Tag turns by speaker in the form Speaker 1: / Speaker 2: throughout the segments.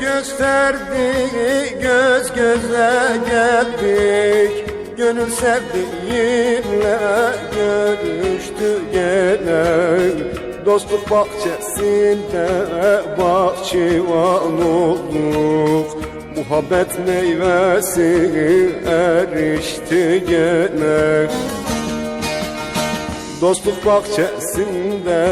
Speaker 1: gösterdi göz göze geldik. Gönül sevdiğinle görüştü gene. Dostluk bahçesinde bahçıvan olduk. Muhabbet meyvesi erişti gene. Dostluk bahçesinde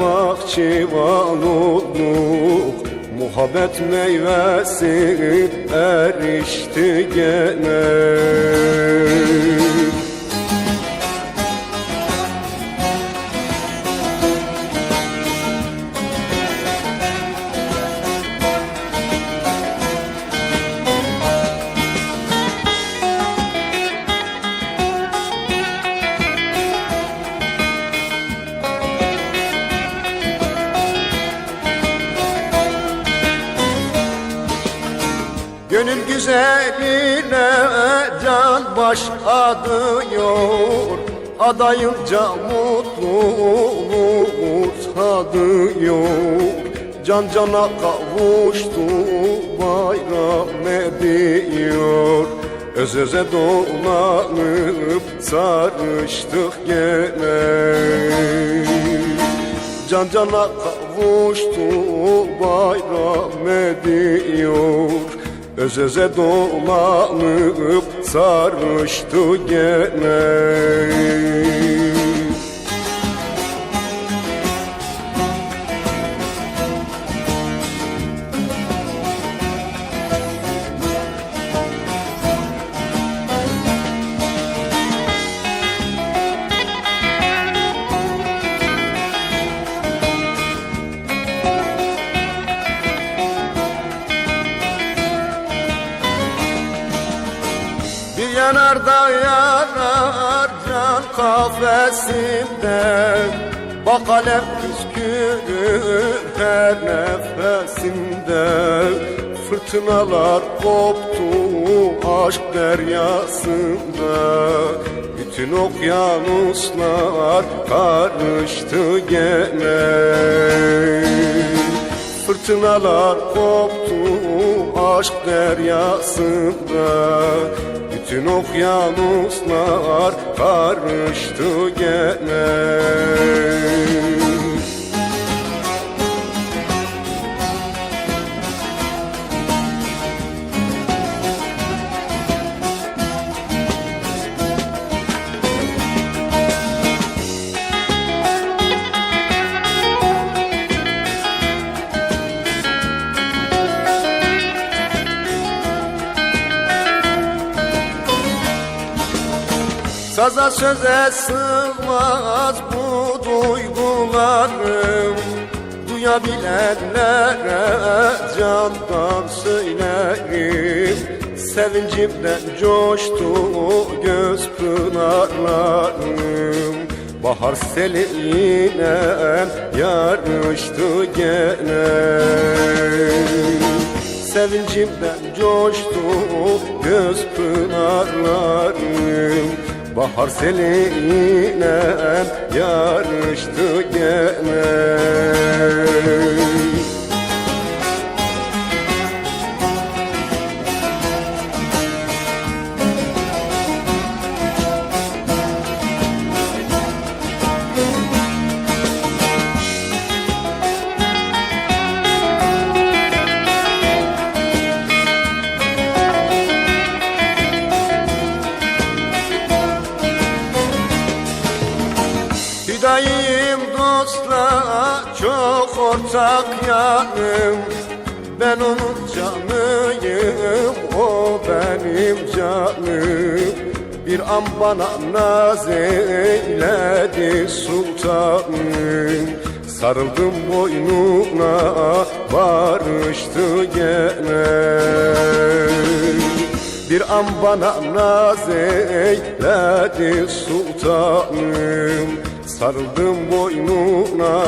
Speaker 1: bahçıvan olduk Muhabbet meyvesi erişti gene güzeline can baş adıyor. Adayınca mutluluk tadıyor. Can cana kavuştu bayram ediyor Öz öze dolanıp sarıştık gene. Can cana kavuştu bayram ediyor Öz öze dolanıp sarmıştı gene Bir yanarda yanar can kafesinde. Bak alem püskürür her nefesinde. Fırtınalar koptu aşk deryasında. Bütün okyanuslar karıştı gene. Fırtınalar koptu aşk deryasında Bütün okyanuslar karıştı gene Saza söze sığmaz bu duygularım. Duyabilenlere candan söylerim. Sevincimden coştu göz pınarlarım. Bahar selinle yarıştı gene. Sevincimden coştu göz pınarlarım Bahar seninle yarıştı gene çok ortak yanım. Ben onun canıyım, o benim canım. Bir an bana naz eyledi sultanım. Sarıldım boynuna, barıştı gene. Bir an bana naz eyledi sultanım. Sarıldım boynuna